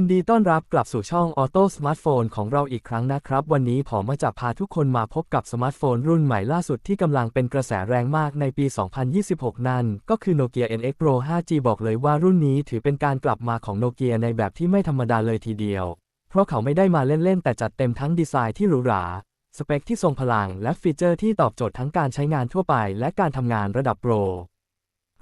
ยินดีต้อนรับกลับสู่ช่อง Auto Smartphone ของเราอีกครั้งนะครับ วันนี้ผมมาจะพาทุกคนมาพบกับสมาร์ทโฟนรุ่นใหม่ล่าสุดที่กำลังเป็นกระแสแรงมากในปี 2026 นั่น ก็คือ Nokia NX Pro 5G บอกเลยว่ารุ่นนี้ถือเป็นการกลับมาของโนเกียในแบบที่ไม่ธรรมดาเลยทีเดียว เพราะเขาไม่ได้มาเล่น ๆ แต่จัดเต็มทั้งดีไซน์ที่หรูหรา สเปคที่ทรงพลัง และฟีเจอร์ที่ตอบโจทย์ทั้งการใช้งานทั่วไป และการทำงานระดับโปร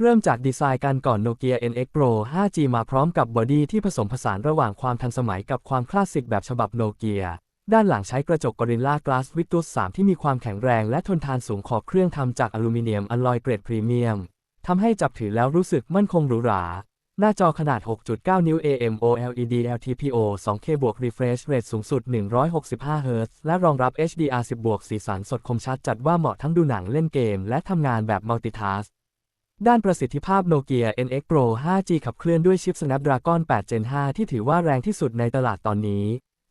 เริ่มจากดีไซน์กันก่อน Nokia NX Pro 5G มาพร้อมกับบอดี้ที่ผสมผสานระหว่างความทันสมัยกับความคลาสสิกแบบฉบับโนเกียด้านหลังใช้กระจก Gorilla Glass Victus 3 ที่มีความแข็งแรงและทนทานสูงขอบเครื่องทำจากอลูมิเนียมอลลอยเกรดพรีเมียมทำให้จับถือแล้วรู้สึกมั่นคงหรูหรา หน้าจอขนาด 6.9 นิ้ว AMOLED LTPO 2K บวก Refresh Rate สูงสุด 165 Hz และรองรับ HDR10 บวกสีสันสดคมชัดจัดว่าเหมาะทั้งดูหนังเล่นเกม และทำงานแบบ Multitask ด้านประสิทธิภาพ Nokia NX Pro 5G ขับเคลื่อนด้วยชิป Snapdragon 8 Gen 5 ที่ถือว่าแรงที่สุดในตลาดตอนนี้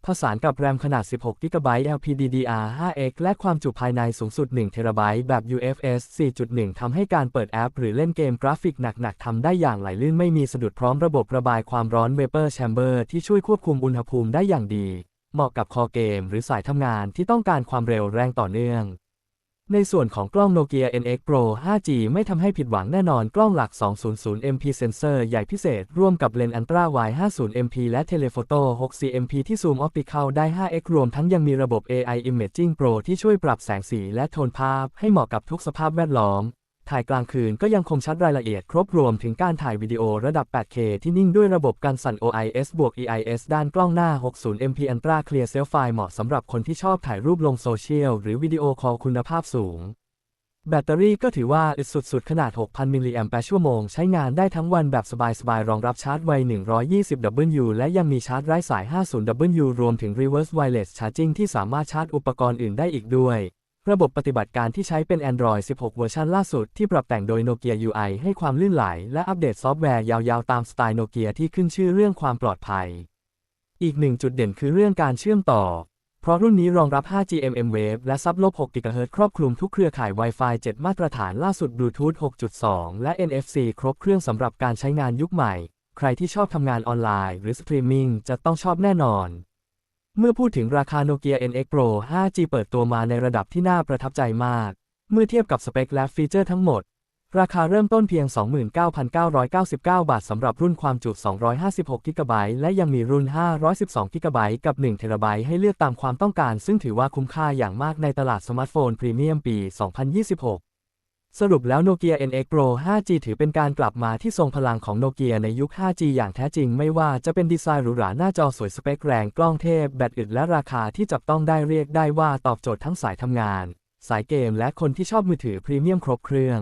ผสานกับแรมขนาด 16 GB LPDDR5X และความจุภายในสูงสุด 1 TB แบบ UFS 4.1 ทำให้การเปิดแอป หรือเล่นเกมกราฟิกหนัก ๆ ทำได้อย่างไหลลื่นไม่มีสะดุดพร้อมระบบระบายความร้อน Vapor Chamber ที่ช่วยควบคุมอุณหภูมิได้อย่างดี เหมาะกับคอเกม หรือสายทำงานที่ต้องการความเร็วแรงต่อเนื่อง ในส่วนของกล้อง Nokia NX Pro 5G ไม่ทำให้ผิดหวังแน่นอนกล้องหลัก 200 MP เซนเซอร์ใหญ่พิเศษ ร่วมกับเลนส์ Ultra Wide 50 MP และ Telephoto 60 MP ที่ซูมออปติคัลได้ 5x รวมทั้งยังมีระบบ AI Imaging Pro ที่ช่วยปรับแสงสีและโทนภาพให้เหมาะกับทุกสภาพแวดล้อม ถ่ายกลางคืนก็ยังคมชัดรายละเอียดครบรวมถึงการถ่ายวิดีโอระดับ 8K ที่นิ่งด้วยระบบการสั่น OIS บวก EIS ด้านกล้องหน้า 60 MP Ultra Clear Selfie เหมาะสำหรับคนที่ชอบถ่ายรูปลงโซเชียลหรือวิดีโอคอลคุณภาพสูง แบตเตอรี่ก็ถือว่าอึดสุดๆ ขนาด 6,000 มิลลิแอมป์ชั่วโมง ใช้งานได้ทั้งวันแบบสบายๆ รองรับชาร์จไว 120W และยังมีชาร์จไร้สาย 50W รวมถึง Reverse Wireless Charging ที่สามารถชาร์จอุปกรณ์อื่นได้อีกด้วย ระบบปฏิบัติการที่ใช้เป็น Android 16 เวอร์ชันล่าสุดที่ปรับแต่งโดย Nokia UI ให้ความลื่นไหล และอัปเดตซอฟต์แวร์ยาวๆ ตามสไตล์โนเกียที่ขึ้นชื่อเรื่องความปลอดภัย อีกหนึ่งจุดเด่นคือเรื่องการเชื่อมต่อ เพราะรุ่นนี้รองรับ 5G mm Wave และซับลบ6 GHz ครอบคลุมทุกเครือข่าย Wi-Fi 7 มาตรฐานล่าสุด Bluetooth 6.2 และ NFC ครบเครื่องสำหรับการใช้งานยุคใหม่ ใครที่ชอบทำงานออนไลน์ หรือสตรีมมิ่งจะต้องชอบแน่นอน เมื่อพูดถึงราคา Nokia NX Pro 5G เปิดตัวมาในระดับที่น่าประทับใจมาก เมื่อเทียบกับสเปคและฟีเจอร์ทั้งหมด ราคาเริ่มต้นเพียง 29,999 บาทสำหรับรุ่นความจุ 256 g b และยังมีรุ่น 512 g b กับ1 t b ให้เลือกตามความต้องการ ซึ่งถือว่าคุ้มค่าอย่างมากในตลาดสมาร์ทโฟนพรีเมียมปี 2026 สรุปแล้ว Nokia NX Pro 5G ถือเป็นการกลับมาที่ทรงพลังของโนเกียในยุค 5G อย่างแท้จริง ไม่ว่าจะเป็นดีไซน์หรูหราหน้าจอสวยสเปคแรง กล้องเทพ แบตอึดและราคาที่จับต้องได้เรียกได้ว่าตอบโจทย์ทั้งสายทำงาน สายเกมและคนที่ชอบมือถือพรีเมียมครบเครื่อง